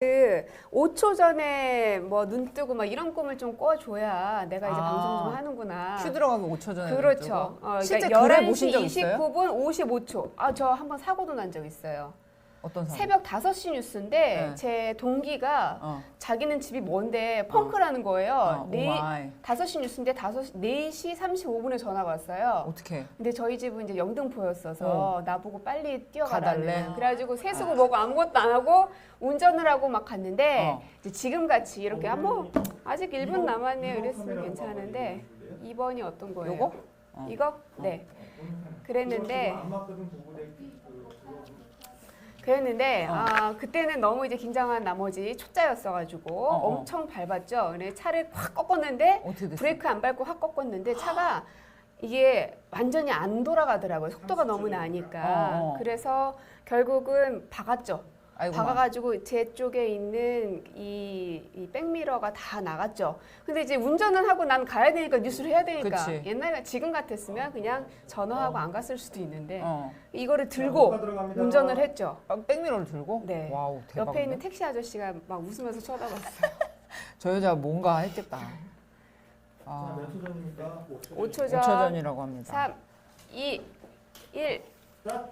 그 5초 전에 뭐 눈 뜨고 막 이런 꿈을 좀 꿔줘야 내가 이제 아. 방송 좀 하는구나. 큐 들어가고 5초 전에 그렇죠. 어, 실제 그러니까 글에 11시 보신 적 있어요? 29분 55초. 아, 저 한번 사고도 난 적 있어요. 어떤 사람? 새벽 5시 뉴스인데 네. 제 동기가 어. 자기는 집이 먼데 펑크라는 거예요. 어, 네, 오마이. 5시 뉴스인데 5시, 4시 35분에 전화가 왔어요. 어떻게? 근데 저희 집은 이제 영등포였어서 나보고 빨리 뛰어가라는. 가달래? 그래가지고 세수고 뭐고 아무것도 안 하고 운전을 하고 막 갔는데 어. 이제 지금 같이 이렇게 한번 아직 1분 남았네요. 이랬으면 괜찮은데 2번이 어떤 거예요? 요거? 어. 이거? 네. 그랬는데 그 그랬는데 어. 아 그때는 너무 이제 긴장한 나머지 초짜였어가지고 어. 엄청 밟았죠. 근데 차를 확 꺾었는데 어떻게 됐어? 브레이크 안 밟고 확 꺾었는데 차가 이게 완전히 안 돌아가더라고요. 속도가 너무 나니까. 어, 어. 그래서 결국은 박았죠. 아이고. 박아가지고 제 쪽에 있는 이, 이 백미러가 다 나갔죠. 근데 이제 운전은 하고 난 가야 되니까 뉴스를 해야 되니까 그치. 옛날에 지금 같았으면 그냥 전화하고 안 갔을 수도 있는데 어. 이거를 들고. 운전을 했죠. 아, 백미러를 들고? 네. 와우. 옆에 있는 택시 아저씨가 막 웃으면서 쳐다봤어요. 저 여자 뭔가 했겠다. 자, 아, 몇초 전입니까? 5초 5초 전, 전이라고 합니다. 3, 2, 1. 자,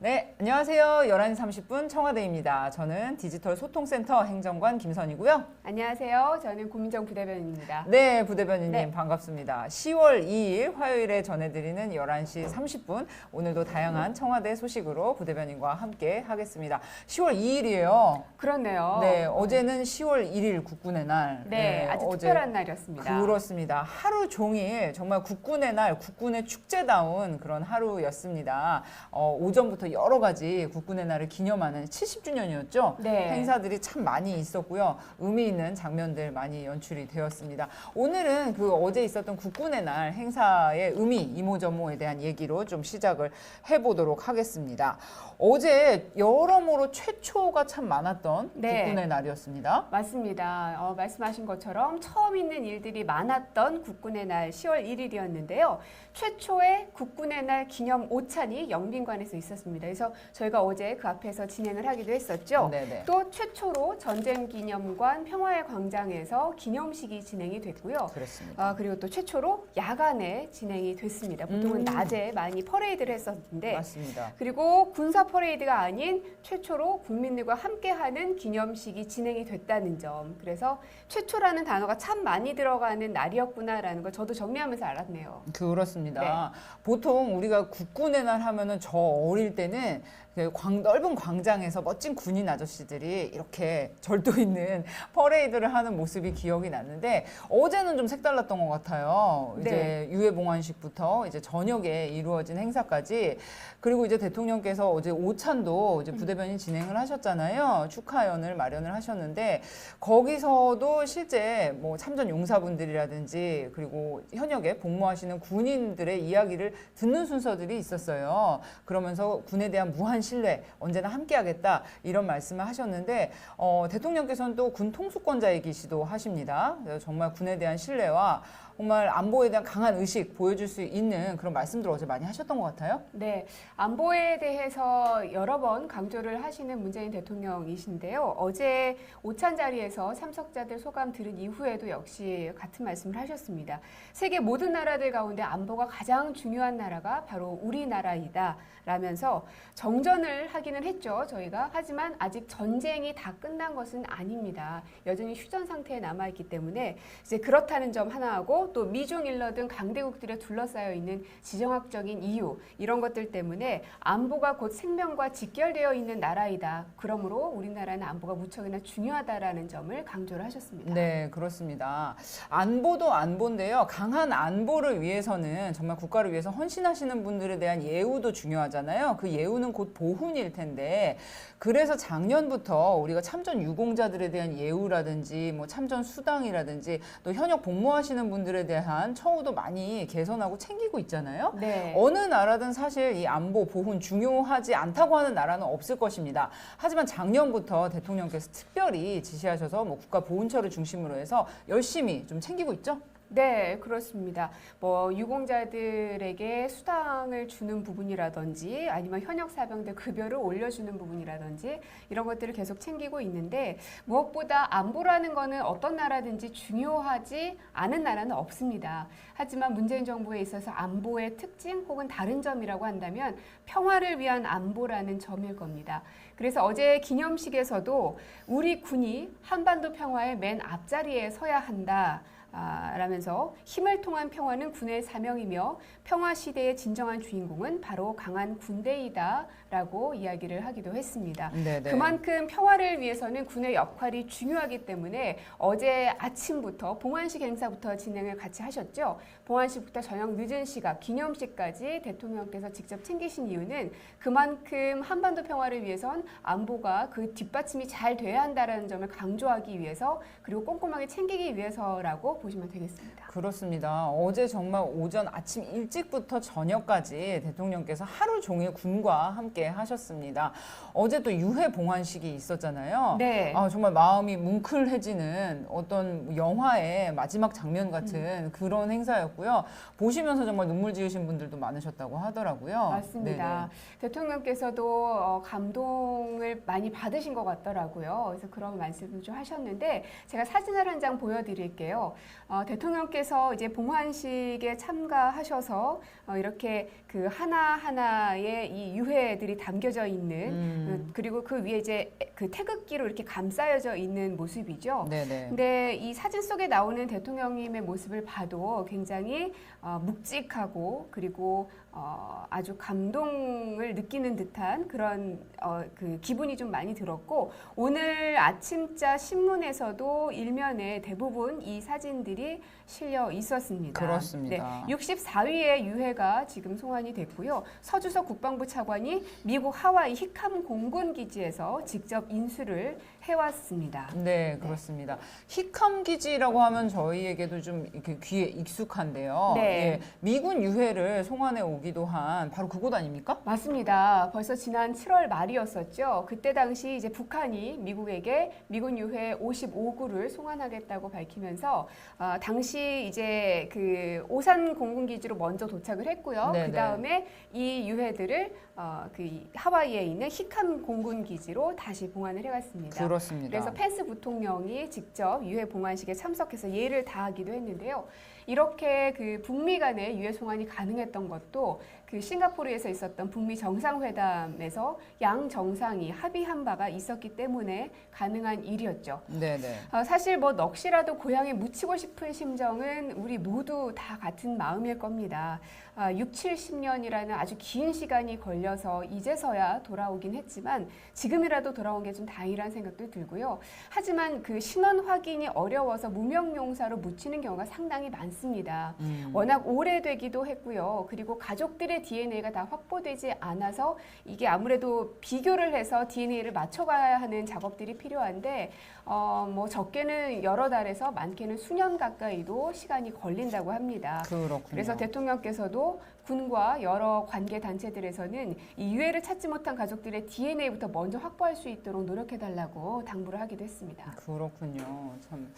네, 안녕하세요. 11시 30분 청와대입니다. 저는 디지털 소통센터 행정관 김선이고요. 안녕하세요. 저는 고민정 부대변인입니다. 네, 부대변인님 네. 반갑습니다. 10월 2일 화요일에 전해드리는 11시 30분 오늘도 다양한 청와대 소식으로 부대변인과 함께 하겠습니다. 10월 2일이에요. 그렇네요. 네, 어제는 10월 1일 국군의 날. 네, 아주 어제 특별한 날이었습니다. 그렇습니다. 하루 종일 정말 국군의 날, 국군의 축제다운 그런 하루였습니다. 어, 오전부터 여러 가지 국군의 날을 기념하는 70주년이었죠. 네. 행사들이 참 많이 있었고요. 의미 있는 장면들 많이 연출이 되었습니다. 오늘은 그 어제 있었던 국군의 날 행사의 의미, 이모저모에 대한 얘기로 좀 시작을 해보도록 하겠습니다. 어제 여러모로 최초가 참 많았던 네. 국군의 날이었습니다. 맞습니다. 어, 말씀하신 것처럼 처음 있는 일들이 많았던 국군의 날 10월 1일이었는데요. 최초의 국군의 날 기념 오찬이 영빈관에서 있었습니다. 그래서 저희가 어제 그 앞에서 진행을 하기도 했었죠. 네네. 또 최초로 전쟁 기념관 평화의 광장에서 기념식이 진행이 됐고요. 그렇습니다. 아, 그리고 또 최초로 야간에 진행이 됐습니다. 보통은 음. 낮에 많이 퍼레이드를 했었는데 맞습니다. 그리고 군사 퍼레이드가 아닌 최초로 국민들과 함께하는 기념식이 진행이 됐다는 점. 그래서 최초라는 단어가 참 많이 들어가는 날이었구나라는 걸 저도 정리하면서 알았네요. 그렇습니다. 네. 보통 우리가 국군의 날 하면은 저 어릴 때는 그 광, 넓은 광장에서 멋진 군인 아저씨들이 이렇게 절도 있는 퍼레이드를 하는 모습이 기억이 났는데 어제는 좀 색달랐던 것 같아요. 이제 네. 유해봉안식부터 이제 저녁에 이루어진 행사까지 그리고 이제 대통령께서 어제 오찬도 이제 부대변인 진행을 하셨잖아요. 축하연을 마련을 하셨는데 거기서도 실제 뭐 참전 용사분들이라든지 그리고 현역에 복무하시는 군인들의 이야기를 듣는 순서들이 있었어요. 그러면서 군에 대한 무한 신뢰 언제나 함께하겠다 이런 말씀을 하셨는데 어, 대통령께서는 또 군 통수권자이기시도 하십니다. 정말 군에 대한 신뢰와 정말 안보에 대한 강한 의식 보여줄 수 있는 그런 말씀들 어제 많이 하셨던 것 같아요. 네, 안보에 대해서 여러 번 강조를 하시는 문재인 대통령이신데요. 어제 오찬 자리에서 참석자들 소감 들은 이후에도 역시 같은 말씀을 하셨습니다. 세계 모든 나라들 가운데 안보가 가장 중요한 나라가 바로 우리나라이다. 라면서 정전을 하기는 했죠, 저희가. 하지만 아직 전쟁이 다 끝난 것은 아닙니다. 여전히 휴전 상태에 남아있기 때문에 이제 그렇다는 점 하나하고 또 미중 일러 등 강대국들에 둘러싸여 있는 지정학적인 이유 이런 것들 때문에 안보가 곧 생명과 직결되어 있는 나라이다. 그러므로 우리나라는 안보가 무척이나 중요하다라는 점을 강조를 하셨습니다. 네, 그렇습니다. 안보도 안보인데요. 강한 안보를 위해서는 정말 국가를 위해서 헌신하시는 분들에 대한 예우도 중요하 잖아요. 그 예우는 곧 보훈일 텐데 그래서 작년부터 우리가 참전 유공자들에 대한 예우라든지 뭐 참전 수당이라든지 또 현역 복무하시는 분들에 대한 처우도 많이 개선하고 챙기고 있잖아요. 네. 어느 나라든 사실 이 안보 보훈 중요하지 않다고 하는 나라는 없을 것입니다. 하지만 작년부터 대통령께서 특별히 지시하셔서 뭐 국가 보훈처를 중심으로 해서 열심히 좀 챙기고 있죠. 네, 그렇습니다. 뭐 유공자들에게 수당을 주는 부분이라든지 아니면 현역 사병들 급여를 올려주는 부분이라든지 이런 것들을 계속 챙기고 있는데 무엇보다 안보라는 거는 어떤 나라든지 중요하지 않은 나라는 없습니다. 하지만 문재인 정부에 있어서 안보의 특징 혹은 다른 점이라고 한다면 평화를 위한 안보라는 점일 겁니다. 그래서 어제 기념식에서도 우리 군이 한반도 평화의 맨 앞자리에 서야 한다. 아, 라면서 힘을 통한 평화는 군의 사명이며 평화 시대의 진정한 주인공은 바로 강한 군대이다 라고 이야기를 하기도 했습니다. 네, 네. 그만큼 평화를 위해서는 군의 역할이 중요하기 때문에 어제 아침부터 봉환식 행사부터 진행을 같이 하셨죠. 봉환식부터 저녁 늦은 시각 기념식까지 대통령께서 직접 챙기신 이유는 그만큼 한반도 평화를 위해선 안보가 그 뒷받침이 잘 돼야 한다라는 점을 강조하기 위해서 그리고 꼼꼼하게 챙기기 위해서라고 보시면 되겠습니다. 그렇습니다. 어제 정말 오전 아침 일찍부터 저녁까지 대통령께서 하루 종일 군과 함께 하셨습니다. 어제 또 유해 봉환식이 있었잖아요. 네. 아, 정말 마음이 뭉클해지는 어떤 영화의 마지막 장면 같은 그런 행사였고요. 보시면서 정말 눈물 지으신 분들도 많으셨다고 하더라고요. 맞습니다. 대통령께서도 어, 감동을 많이 받으신 것 같더라고요. 그래서 그런 말씀을 좀 하셨는데 제가 사진을 한 장 보여드릴게요. 어, 대통령께서 이제 봉환식에 참가하셔서 어, 이렇게 그 하나 하나의 이 유해들 이 담겨져 있는 음. 그- 그리고 그 위에 이제 그 태극기로 이렇게 감싸여져 있는 모습이죠. 네네. 근데 이 사진 속에 나오는 대통령님의 모습을 봐도 굉장히 어, 묵직하고 그리고 어, 아주 감동을 느끼는 듯한 그런 어, 그 기분이 좀 많이 들었고 오늘 아침자 신문에서도 일면에 대부분 이 사진들이 실려 있었습니다. 그렇습니다. 네, 64위의 유해가 지금 송환이 됐고요. 서주석 국방부 차관이 미국 하와이 히캄 공군 기지에서 직접 인수를 해왔습니다. 네, 그렇습니다. 히캄 기지라고 하면 저희에게도 좀 이렇게 귀에 익숙한데요. 네. 예, 미군 유해를 송환해 오기도 한 바로 그곳 아닙니까? 맞습니다. 벌써 지난 7월 말이었었죠. 그때 당시 이제 북한이 미국에게 미군 유해 55구를 송환하겠다고 밝히면서 아, 당시 이제 그 오산 공군기지로 먼저 도착을 했고요. 네네. 그 다음에 이 유해들을 어, 그 하와이에 있는 히캄 공군 기지로 다시 봉환을 해왔습니다. 그렇습니다. 그래서 펜스 부통령이 직접 유해 봉환식에 참석해서 예를 다하기도 했는데요. 이렇게 그 북미 간의 유해 송환이 가능했던 것도 그 싱가포르에서 있었던 북미 정상회담에서 양 정상이 합의한 바가 있었기 때문에 가능한 일이었죠. 네네. 아, 사실 뭐 넋이라도 고향에 묻히고 싶은 심정은 우리 모두 다 같은 마음일 겁니다. 아, 6, 70년이라는 아주 긴 시간이 걸려서 이제서야 돌아오긴 했지만 지금이라도 돌아온 게 좀 다행이라는 생각도 들고요. 하지만 그 신원 확인이 어려워서 무명용사로 묻히는 경우가 상당히 많습니다. 음. 워낙 오래되기도 했고요. 그리고 가족들 의 DNA가 다 확보되지 않아서 이게 아무래도 비교를 해서 DNA를 맞춰가야 하는 작업들이 필요한데 어, 뭐 적게는 여러 달에서 많게는 수년 가까이도 시간이 걸린다고 합니다. 그렇군요. 그래서 대통령께서도 군과 여러 관계 단체들에서는 이 유해를 찾지 못한 가족들의 DNA부터 먼저 확보할 수 있도록 노력해달라고 당부를 하기도 했습니다. 그렇군요. 참,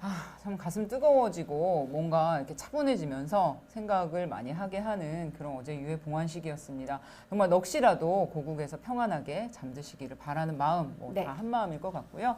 아, 참 가슴 뜨거워지고 뭔가 이렇게 차분해지면서 생각을 많이 하게 하는 그런 어제 유해 봉환식이었습니다. 정말 넋이라도 고국에서 평안하게 잠드시기를 바라는 마음 뭐 네. 다한 마음일 것 같고요.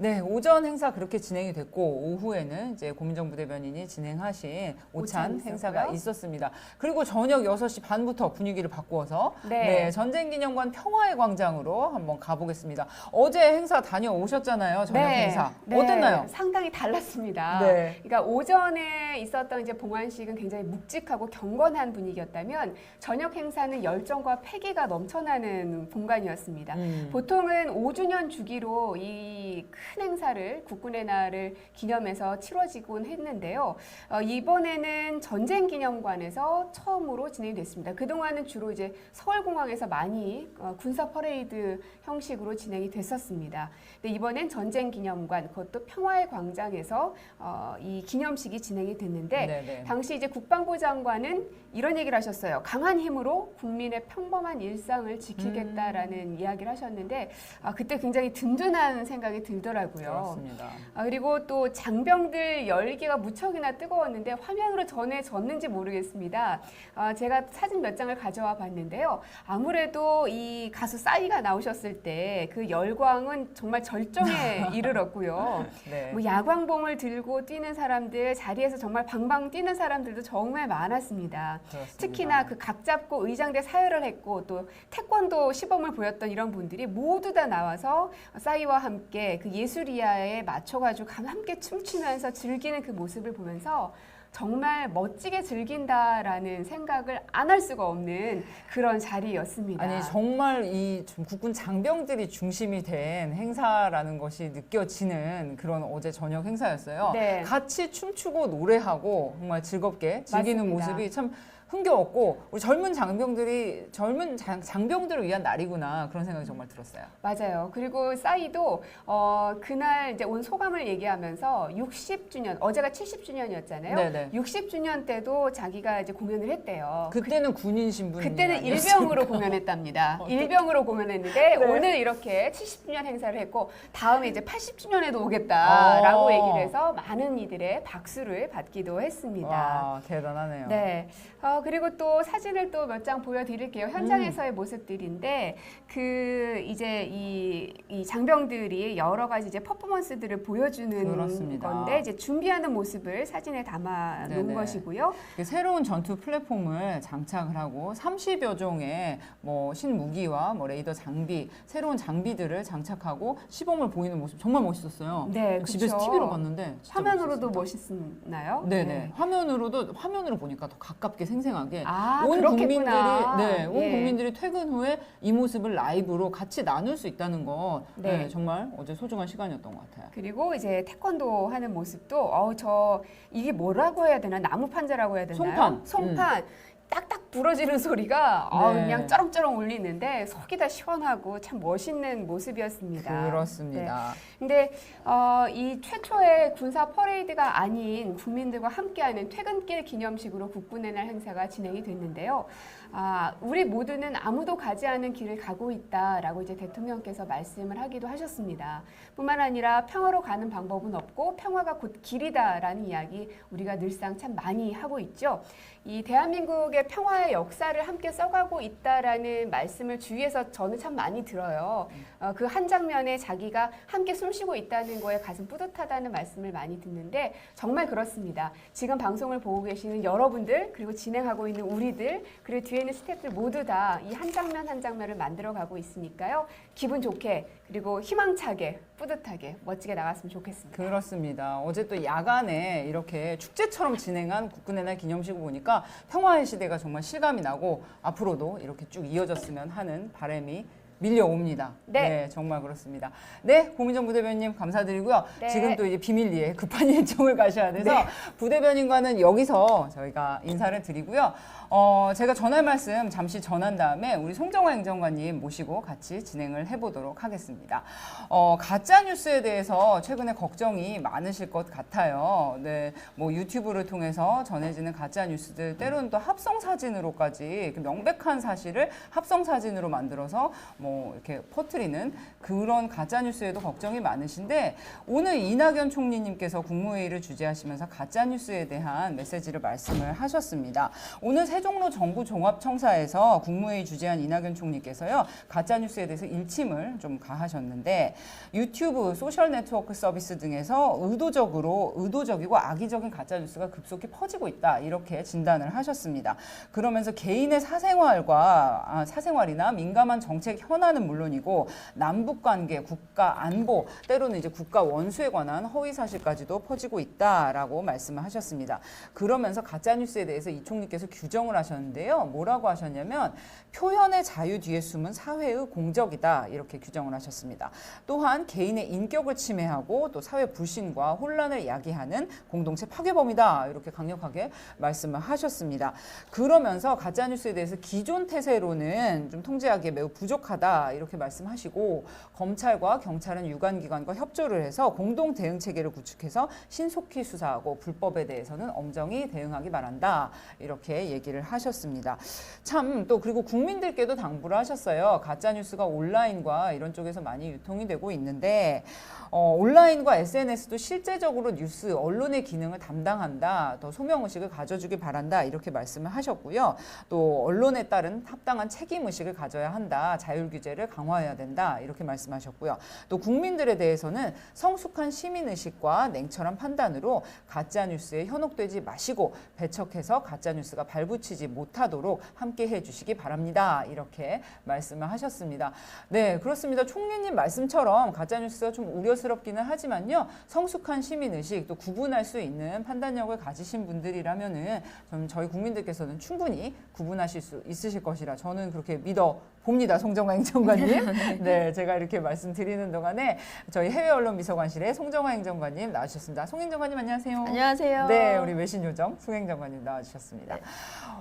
네, 오전 행사 그렇게 진행이 됐고 오후에는 이제 고민정 부대변인이 진행하신 오찬 오찬 행사가 있었고요. 있었습니다. 그리고 저녁 6시 반부터 분위기를 바꾸어서 네. 네, 전쟁기념관 평화의 광장으로 한번 가보겠습니다. 어제 행사 다녀오셨잖아요. 저녁 행사. 네, 어땠나요? 상당히 달랐습니다. 네. 그러니까 오전에 있었던 이제 봉환식은 굉장히 묵직하고 경건한 분위기였다면 저녁 행사는 열정과 패기가 넘쳐나는 공간이었습니다. 음. 보통은 5주년 주기로 이큰 행사를 국군의 날을 기념해서 치러지곤 했는데요. 어, 이번에는 전쟁 기념관에서 처음으로 처음으로 진행이 됐습니다. 그동안은 주로 이제 서울공항에서 많이 어, 군사 퍼레이드 형식으로 진행이 됐었습니다. 근데 이번엔 전쟁 기념관, 그것도 평화의 광장에서 어, 이 기념식이 진행이 됐는데 네네. 당시 이제 국방부 장관은 이런 얘기를 하셨어요. 강한 힘으로 국민의 평범한 일상을 지키겠다라는 음. 이야기를 하셨는데 아, 그때 굉장히 든든한 생각이 들더라고요. 그렇습니다. 아, 그리고 또 장병들 열기가 무척이나 뜨거웠는데 화면으로 전해졌는지 모르겠습니다. 아, 제가 사진 몇 장을 가져와 봤는데요. 아무래도 이 가수 싸이가 나오셨을 때 그 열광은 정말 절정에 이르렀고요. 네. 뭐 야광봉을 들고 뛰는 사람들, 자리에서 정말 방방 뛰는 사람들도 정말 많았습니다. 그렇습니다. 특히나 그 각 잡고 의장대 사열을 했고 또 태권도 시범을 보였던 이런 분들이 모두 다 나와서 싸이와 함께 그 예술이야에 맞춰가지고 함께 춤추면서 즐기는 그 모습을 보면서 정말 멋지게 즐긴다라는 생각을 안 할 수가 없는 그런 자리였습니다. 아니 정말 이 좀 국군 장병들이 중심이 된 행사라는 것이 느껴지는 그런 어제 저녁 행사였어요. 네. 같이 춤추고 노래하고 정말 즐겁게 즐기는 맞습니다. 모습이 참 흥겨웠고 우리 젊은 장병들이 젊은 장, 장병들을 위한 날이구나 그런 생각이 정말 들었어요. 맞아요. 그리고 싸이도 어, 그날 이제 온 소감을 얘기하면서 60주년, 어제가 70주년이었잖아요. 네네. 60주년 때도 자기가 이제 공연을 했대요. 그때는 군인 신분 그때는 일병으로 공연했답니다. 일병으로 공연했는데 네. 오늘 이렇게 70주년 행사를 했고 다음에 이제 80주년에도 오겠다라고 어. 얘기를 해서 많은 이들의 박수를 받기도 했습니다. 와 대단하네요. 네. 어, 그리고 또 사진을 또 몇 장 보여드릴게요. 음. 현장에서의 모습들인데 그 이제 이, 이 장병들이 여러 가지 이제 퍼포먼스들을 보여주는 그렇습니다. 건데 이제 준비하는 모습을 사진에 담아 놓은 네네. 것이고요. 그 새로운 전투 플랫폼을 장착을 하고 30여 종의 뭐 신무기와 뭐 레이더 장비, 새로운 장비들을 장착하고 시범을 보이는 모습 정말 멋있었어요. 네, 집에서 그쵸. TV로 봤는데 화면으로도 멋있었습니다. 멋있나요? 네네. 화면으로도 화면으로 보니까 더 가깝게 생생하게 아, 온 그렇겠구나. 국민들이 네, 온 예. 국민들이 퇴근 후에 이 모습을 라이브로 같이 나눌 수 있다는 거 네. 네, 정말 어제 소중한 시간이었던 것 같아요. 그리고 이제 태권도 하는 모습도 어우 저 이게 뭐라고 해야 되나 나무 판자라고 해야 되나요? 송판. 송판. 딱딱 부러지는 소리가 어우, 네. 그냥 쩌렁쩌렁 울리는데 속이 다 시원하고 참 멋있는 모습이었습니다. 그렇습니다. 근데 어, 이 최초의 군사 퍼레이드가 아닌 국민들과 함께하는 퇴근길 기념식으로 국군의 날 행사가 진행이 됐는데요. 아, 우리 모두는 아무도 가지 않은 길을 가고 있다라고 이제 대통령께서 말씀을 하기도 하셨습니다. 뿐만 아니라 평화로 가는 방법은 없고 평화가 곧 길이다라는 이야기 우리가 늘상 참 많이 하고 있죠. 이 대한민국의 평화의 역사를 함께 써가고 있다라는 말씀을 주위에서 저는 참 많이 들어요. 어, 그 한 장면에 자기가 함께 숨쉬고 있다는 거에 가슴 뿌듯하다는 말씀을 많이 듣는데 정말 그렇습니다. 지금 방송을 보고 계시는 여러분들 그리고 진행하고 있는 우리들 그리고 뒤에 있는 스태프들 모두 다 이 한 장면 한 장면을 만들어 가고 있으니까요. 기분 좋게 그리고 희망차게 뿌듯하게 멋지게 나갔으면 좋겠습니다. 그렇습니다. 어제 또 야간에 이렇게 축제처럼 진행한 국군의 날 기념식을 보니까 평화의 시대가 정말 실감이 나고 앞으로도 이렇게 쭉 이어졌으면 하는 바람이 밀려옵니다. 네. 정말 그렇습니다. 네, 고민정 부대변인 감사드리고요. 네. 지금 또 이제 비밀리에 급한 일정을 가셔야 돼서 부대변인과는 여기서 저희가 인사를 드리고요. 어, 제가 전할 말씀 잠시 전한 다음에 우리 송정화 행정관님 모시고 같이 진행을 해보도록 하겠습니다. 어, 가짜 뉴스에 대해서 최근에 걱정이 많으실 것 같아요. 네, 뭐 유튜브를 통해서 전해지는 가짜 뉴스들 때로는 또 합성 사진으로까지 그 명백한 사실을 합성 사진으로 만들어서 뭐 이렇게 퍼뜨리는 그런 가짜 뉴스에도 걱정이 많으신데 오늘 이낙연 총리님께서 국무회의를 주재하시면서 가짜 뉴스에 대한 메시지를 말씀을 하셨습니다. 오늘 세종로 정부 종합청사에서 국무회의 주재한 이낙연 총리께서요 가짜 뉴스에 대해서 일침을 좀 가하셨는데 유튜브 소셜 네트워크 서비스 등에서 의도적으로 의도적이고 악의적인 가짜 뉴스가 급속히 퍼지고 있다 이렇게 진단을 하셨습니다. 그러면서 개인의 사생활과 아, 사생활이나 민감한 정책 현안 현안은 물론이고 남북 관계, 국가 안보, 때로는 이제 국가 원수에 관한 허위 사실까지도 퍼지고 있다라고 말씀을 하셨습니다. 그러면서 가짜 뉴스에 대해서 이 총리께서 규정을 하셨는데요. 뭐라고 하셨냐면 표현의 자유 뒤에 숨은 사회의 공적이다 이렇게 규정을 하셨습니다. 또한 개인의 인격을 침해하고 또 사회 불신과 혼란을 야기하는 공동체 파괴범이다 이렇게 강력하게 말씀을 하셨습니다. 그러면서 가짜 뉴스에 대해서 기존 태세로는 좀 통제하기에 매우 부족하다 이렇게 말씀하시고 검찰과 경찰은 유관기관과 협조를 해서 공동 대응 체계를 구축해서 신속히 수사하고 불법에 대해서는 엄정히 대응하기 바란다 이렇게 얘기를 하셨습니다. 참 또 그리고 국민들께도 당부를 하셨어요. 가짜 뉴스가 온라인과 이런 쪽에서 많이 유통이 되고 있는데 어, 온라인과 SNS도 실제적으로 뉴스 언론의 기능을 담당한다. 더 소명 의식을 가져주길 바란다. 이렇게 말씀을 하셨고요. 또 언론에 따른 합당한 책임 의식을 가져야 한다. 자율 규제를 강화해야 된다. 이렇게 말씀하셨고요. 또 국민들에 대해서는 성숙한 시민 의식과 냉철한 판단으로 가짜 뉴스에 현혹되지 마시고 배척해서 가짜 뉴스가 발붙이지 못하도록 함께 해 주시기 바랍니다. 이렇게 말씀을 하셨습니다. 네, 그렇습니다. 총리님 말씀처럼 가짜 뉴스가 좀 우려스럽기는 하지만요. 성숙한 시민 의식 또 구분할 수 있는 판단력을 가지신 분들이라면은 좀 저희 국민들께서는 충분히 구분하실 수 있으실 것이라 저는 그렇게 믿어 봅니다. 송정화 행정관님. 네, 제가 이렇게 말씀드리는 동안에 저희 해외 언론 비서관실의 송정화 행정관님 나와주셨습니다. 송 행정관님 안녕하세요. 안녕하세요. 네, 우리 외신 요정 송 행정관님 나와주셨습니다. 네.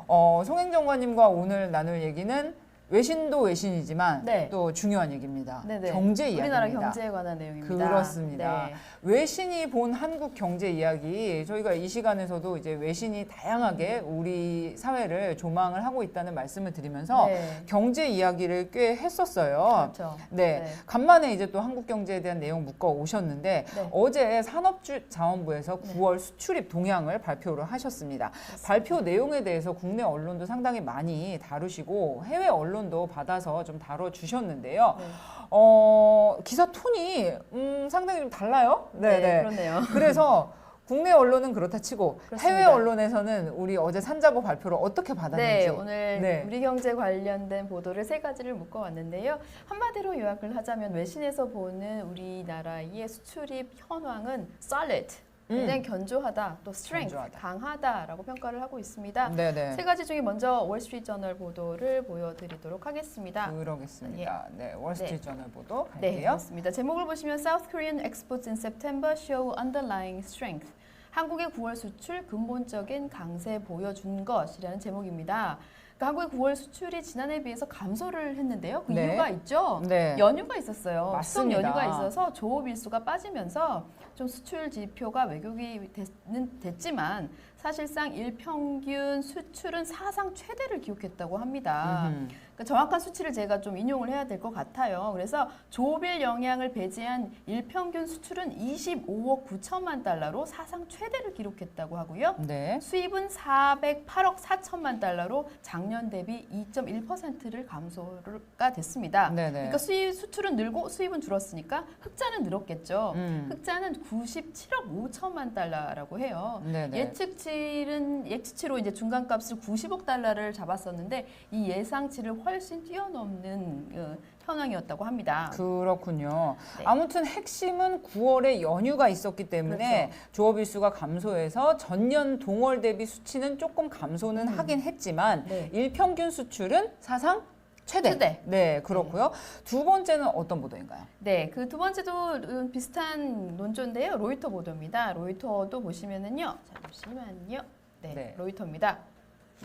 어, 송 행정관님과 오늘 나눌 얘기는 외신도 외신이지만 네. 또 중요한 얘기입니다. 네네. 경제 이야기입니다. 우리나라 경제에 관한 내용입니다. 그렇습니다. 네. 외신이 본 한국 경제 이야기 저희가 이 시간에서도 이제 외신이 다양하게 우리 사회를 조망을 하고 있다는 말씀을 드리면서 네. 경제 이야기를 꽤 했었어요. 그렇죠. 네. 네. 간만에 이제 또 한국 경제에 대한 내용 묶어 오셨는데 네. 어제 산업자원부에서 9월 수출입 동향을 발표를 하셨습니다. 발표 내용에 대해서 국내 언론도 상당히 많이 다루시고 해외 언론 도 받아서 좀 다뤄 주셨는데요. 네. 어, 기사 톤이 음, 상당히 좀 달라요. 네, 네, 네. 그렇네요. 그래서 국내 언론은 그렇다 치고 그렇습니다. 해외 언론에서는 우리 어제 산자보 발표를 어떻게 받았는지 네, 오늘 네. 우리 경제 관련된 보도를 세 가지를 묶어 왔는데요. 한마디로 요약을 하자면 외신에서 보는 우리나라의 수출입 현황은 solid, 굉장히 견조하다, 또 strength, 음. 견조하다. 강하다라고 평가를 하고 있습니다. 네네. 세 가지 중에 먼저 월스트리트저널 보도를 보여드리도록 하겠습니다. 그러겠습니다. 네, 월스트리트 저널 보도 네, 갈게요. 그렇습니다. 제목을 보시면 South Korean exports in September show underlying strength. 한국의 9월 수출 근본적인 강세 보여준 것이라는 제목입니다. 그러니까 한국의 9월 수출이 지난해에 비해서 감소를 했는데요. 그 네. 이유가 있죠. 네. 연휴가 있었어요. 맞습니다. 추석 연휴가 있어서 조업 일수가 빠지면서 좀 수출 지표가 왜곡이 됐는, 됐지만 사실상 일평균 수출은 사상 최대를 기록했다고 합니다. 음흠. 그러니까 정확한 수치를 제가 좀 인용을 해야 될 것 같아요. 그래서 조빌 영향을 배제한 일평균 수출은 25억 9천만 달러로 사상 최대를 기록했다고 하고요. 네. 수입은 408억 4천만 달러로 작년 대비 2.1%를 감소가 됐습니다. 네네. 그러니까 수입 수출은 늘고 수입은 줄었으니까 흑자는 늘었겠죠. 음. 흑자는 97억 5천만 달러라고 해요. 네네. 예측치는 예측치로 이제 중간값을 90억 달러를 잡았었는데 이 예상치를 훨씬 뛰어넘는 어, 현황이었다고 합니다. 그렇군요. 네. 아무튼 핵심은 9월에 연휴가 있었기 때문에 그렇죠. 조업 일수가 감소해서 전년 동월 대비 수치는 조금 감소는 하긴 했지만 네. 일평균 수출은 사상 최대. 최대. 네, 그렇고요. 두 번째는 어떤 보도인가요? 네, 그 두 번째도 음, 비슷한 논조인데요. 로이터 보도입니다. 로이터도 보시면은요. 잠시만요. 네, 네. 로이터입니다.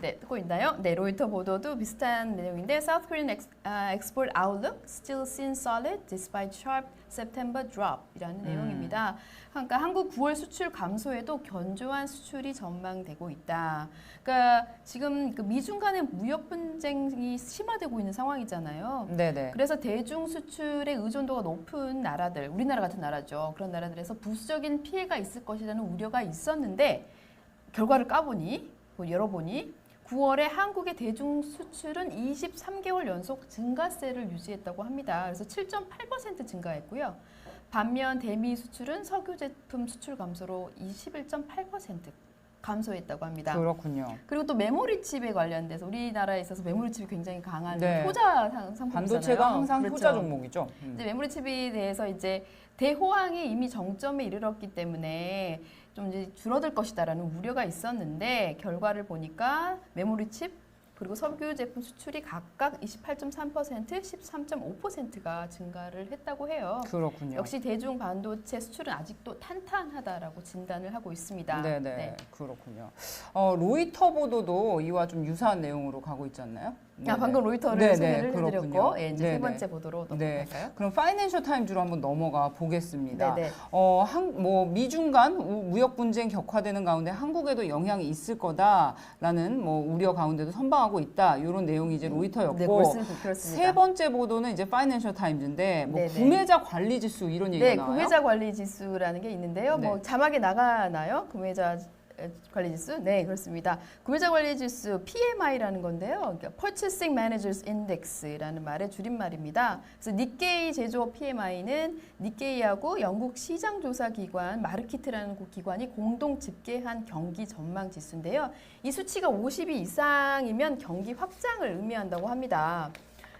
네, 듣고 있나요? 네, 로이터 보도도 비슷한 내용인데 South Korean ex, 아, export outlook still seen solid despite sharp September drop이라는 음. 내용입니다. 그러니까 한국 9월 수출 감소에도 견조한 수출이 전망되고 있다. 그러니까 지금 그 미중 간의 무역 분쟁이 심화되고 있는 상황이잖아요. 네네. 그래서 대중 수출의 의존도가 높은 나라들, 우리나라 같은 나라죠. 그런 나라들에서 부수적인 피해가 있을 것이라는 우려가 있었는데 결과를 까보니, 뭐 열어보니 9월에 한국의 대중 수출은 23개월 연속 증가세를 유지했다고 합니다. 그래서 7.8% 증가했고요. 반면 대미 수출은 석유 제품 수출 감소로 21.8% 감소했다고 합니다. 그렇군요. 그리고 또 메모리 칩에 관련돼서 우리나라에 있어서 메모리 칩이 굉장히 강한 네. 효자 상- 상품이잖아요. 반도체가 항상 그렇죠. 효자 종목이죠. 음. 이제 메모리 칩에 대해서 이제 대호황이 이미 정점에 이르렀기 때문에 좀 이제 줄어들 것이다라는 우려가 있었는데 결과를 보니까 메모리 칩 그리고 석유 제품 수출이 각각 28.3%, 13.5%가 증가를 했다고 해요. 그렇군요. 역시 대중 반도체 수출은 아직도 탄탄하다라고 진단을 하고 있습니다. 네네 네. 그렇군요. 어, 로이터 보도도 이와 좀 유사한 내용으로 가고 있지 않나요? 아, 방금 로이터를 네네, 소개를 그렇군요. 해드렸고 예, 이제 세 네네. 번째 보도로 네. 넘어갈까요? 그럼 파이낸셜 타임즈로 한번 넘어가 보겠습니다. 네네. 어, 한, 뭐 미중 간 우- 무역 분쟁 격화되는 가운데 한국에도 영향이 있을 거다라는 뭐 우려 가운데도 선방하고 있다. 이런 내용이 이제 로이터였고 네, 그렇습니다. 세 번째 보도는 이제 파이낸셜 타임즈인데 뭐. 구매자 관리 지수 이런 얘기가 네, 나와요. 구매자 관리 지수라는 게 있는데요. 네. 뭐 자막에 나가나요? 구매자 에, 관리 지수? 네, 그렇습니다. 구매자 관리 지수 PMI라는 건데요. 그러니까 Purchasing Managers Index라는 말의 줄임말입니다. 그래서 니케이 제조업 PMI는 니케이하고 영국 시장 조사 기관 마르키트라는 그 기관이 공동 집계한 경기 전망 지수인데요. 이 수치가 50이 이상이면 경기 확장을 의미한다고 합니다.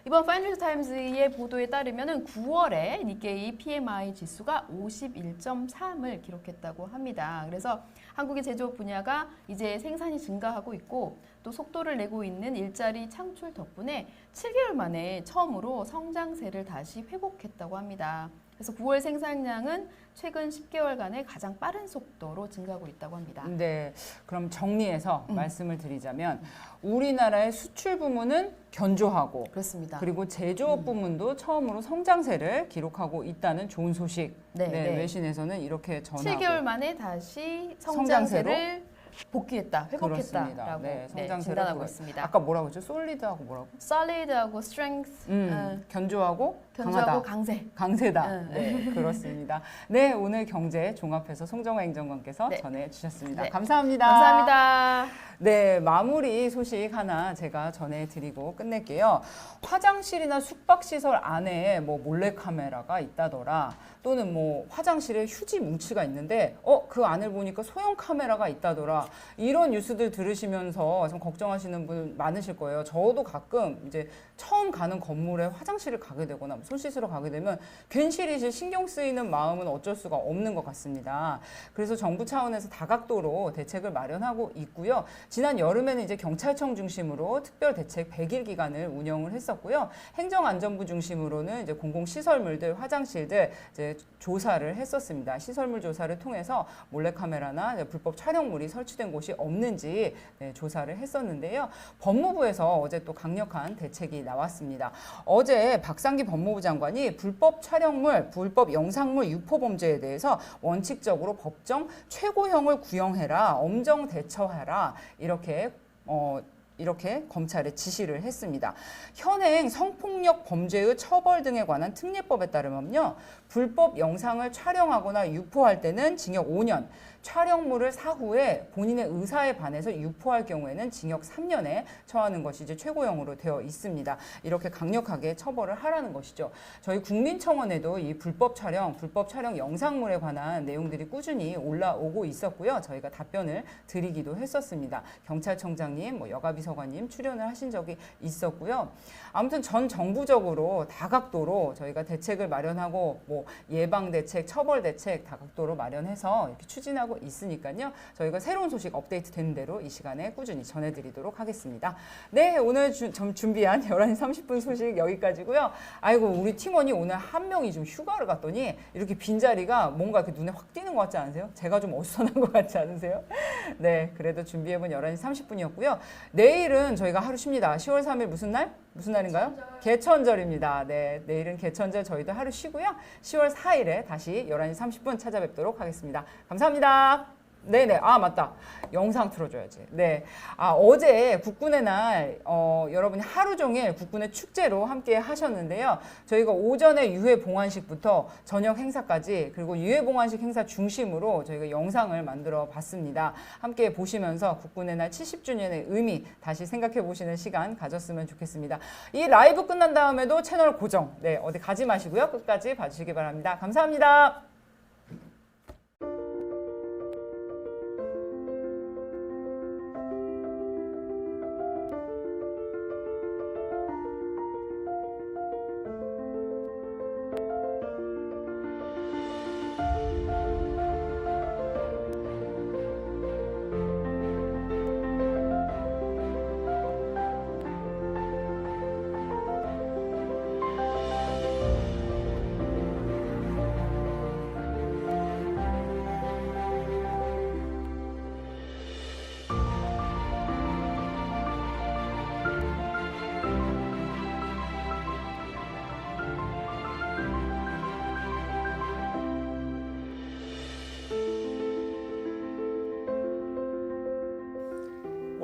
이번 파이낸셜 타임즈의 보도에 따르면은 9월에 니케이 PMI 지수가 51.3을 기록했다고 합니다. 그래서 한국의 제조업 분야가 이제 생산이 증가하고 있고 또 속도를 내고 있는 일자리 창출 덕분에 7개월 만에 처음으로 성장세를 다시 회복했다고 합니다. 그래서 9월 생산량은 최근 10개월간의 가장 빠른 속도로 증가하고 있다고 합니다. 네, 그럼 정리해서 음. 말씀을 드리자면 우리나라의 수출 부문은 견조하고 그렇습니다. 그리고 제조업 음. 부문도 처음으로 성장세를 기록하고 있다는 좋은 소식. 네, 네, 네. 외신에서는 이렇게 전하고 7개월 만에 다시 성장세로? 성장세를 복귀했다. 회복했다라고 네, 네, 진단하고 복귀- 있습니다. 아까 뭐라고 했죠? 솔리드하고 뭐라고? solid하고 strength, 음, 어, 견조하고 강하다. 강세. 강세다. 응. 네, 그렇습니다. 네, 오늘 경제 종합해서 송정화 행정관께서 네. 전해주셨습니다. 네. 감사합니다. 감사합니다. 네, 마무리 소식 하나 제가 전해드리고 끝낼게요. 화장실이나 숙박시설 안에 뭐 몰래카메라가 있다더라. 또는 뭐 화장실에 휴지 뭉치가 있는데, 어, 그 안을 보니까 소형 카메라가 있다더라. 이런 뉴스들 들으시면서 좀 걱정하시는 분 많으실 거예요. 저도 가끔 이제 처음 가는 건물에 화장실을 가게 되거나 뭐손 씻으러 가게 되면 괜시리 신경 쓰이는 마음은 어쩔 수가 없는 것 같습니다. 그래서 정부 차원에서 다각도로 대책을 마련하고 있고요. 지난 여름에는 이제 경찰청 중심으로 특별 대책 100일 기간을 운영을 했었고요. 행정안전부 중심으로는 이제 공공시설물들, 화장실들 이제 조사를 했었습니다. 시설물 조사를 통해서 몰래카메라나 이제 불법 촬영물이 설치된 곳이 없는지 네, 조사를 했었는데요. 법무부에서 어제 또 강력한 대책이 나왔습니다. 어제 박상기 법무부 장관이 불법 촬영물, 불법 영상물 유포 범죄에 대해서 원칙적으로 법정 최고형을 구형해라, 엄정 대처하라 이렇게 어. 이렇게 검찰에 지시를 했습니다. 현행 성폭력 범죄의 처벌 등에 관한 특례법에 따르면요. 불법 영상을 촬영하거나 유포할 때는 징역 5년, 촬영물을 사후에 본인의 의사에 반해서 유포할 경우에는 징역 3년에 처하는 것이 이제 최고형으로 되어 있습니다. 이렇게 강력하게 처벌을 하라는 것이죠. 저희 국민청원에도 이 불법 촬영, 불법 촬영 영상물에 관한 내용들이 꾸준히 올라오고 있었고요. 저희가 답변을 드리기도 했었습니다. 경찰청장님, 뭐 여가비서관님 출연을 하신 적이 있었고요. 아무튼 전 정부적으로 다각도로 저희가 대책을 마련하고 뭐 예방 대책, 처벌 대책 다각도로 마련해서 이렇게 추진하고 있으니까요. 저희가 새로운 소식 업데이트 되는 대로 이 시간에 꾸준히 전해드리도록 하겠습니다. 네, 오늘 주, 좀 준비한 11시 30분 소식 여기까지고요. 아이고 우리 팀원이 오늘 한 명이 좀 휴가를 갔더니 이렇게 빈자리가 뭔가 이렇게 눈에 확 띄는 것 같지 않으세요? 제가 좀 어수선한 것 같지 않으세요? 네, 그래도 준비해본 11시 30분이었고요. 내일은 저희가 하루 쉽니다. 10월 3일 무슨 날? 무슨 날인가요? 개천절 입니다. 네, 내일은 개천절 저희도 하루 쉬고요. 10월 4일에 다시 11시 30분 찾아뵙도록 하겠습니다. 감사합니다. 네네. 아, 맞다. 영상 틀어줘야지. 네. 아, 어제 국군의 날, 어, 여러분이 하루 종일 국군의 축제로 함께 하셨는데요. 저희가 오전에 유해 봉환식부터 저녁 행사까지, 그리고 유해 봉환식 행사 중심으로 저희가 영상을 만들어 봤습니다. 함께 보시면서 국군의 날 70주년의 의미 다시 생각해 보시는 시간 가졌으면 좋겠습니다. 이 라이브 끝난 다음에도 채널 고정, 네, 어디 가지 마시고요. 끝까지 봐주시기 바랍니다. 감사합니다.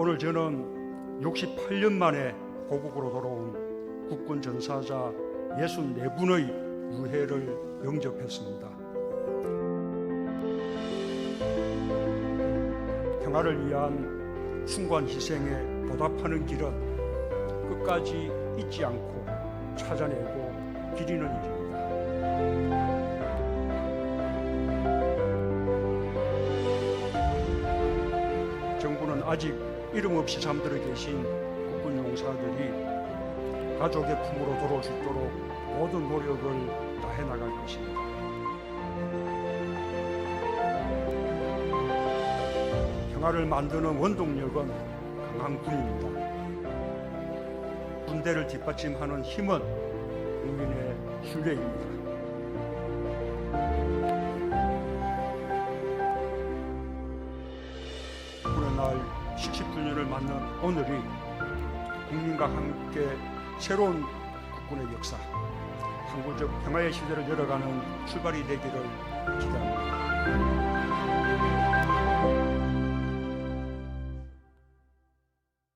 오늘 저는 68년 만에 고국으로 돌아온 국군 전사자 64분의 유해를 영접했습니다. 평화를 위한 숭고한 희생에 보답하는 길은 끝까지 잊지 않고 찾아내고 기리는 일입니다. 정부는 아직 이름 없이 잠들어 계신 국군 용사들이 가족의 품으로 돌아올 수 있도록 모든 노력을 다해 나갈 것입니다. 평화를 만드는 원동력은 강한 군입니다. 군대를 뒷받침하는 힘은 국민의 신뢰입니다. 오늘이 국민과 함께 새로운 국군의 역사, 항구적 평화의 시대를 열어가는 출발이 되기를 기대합니다.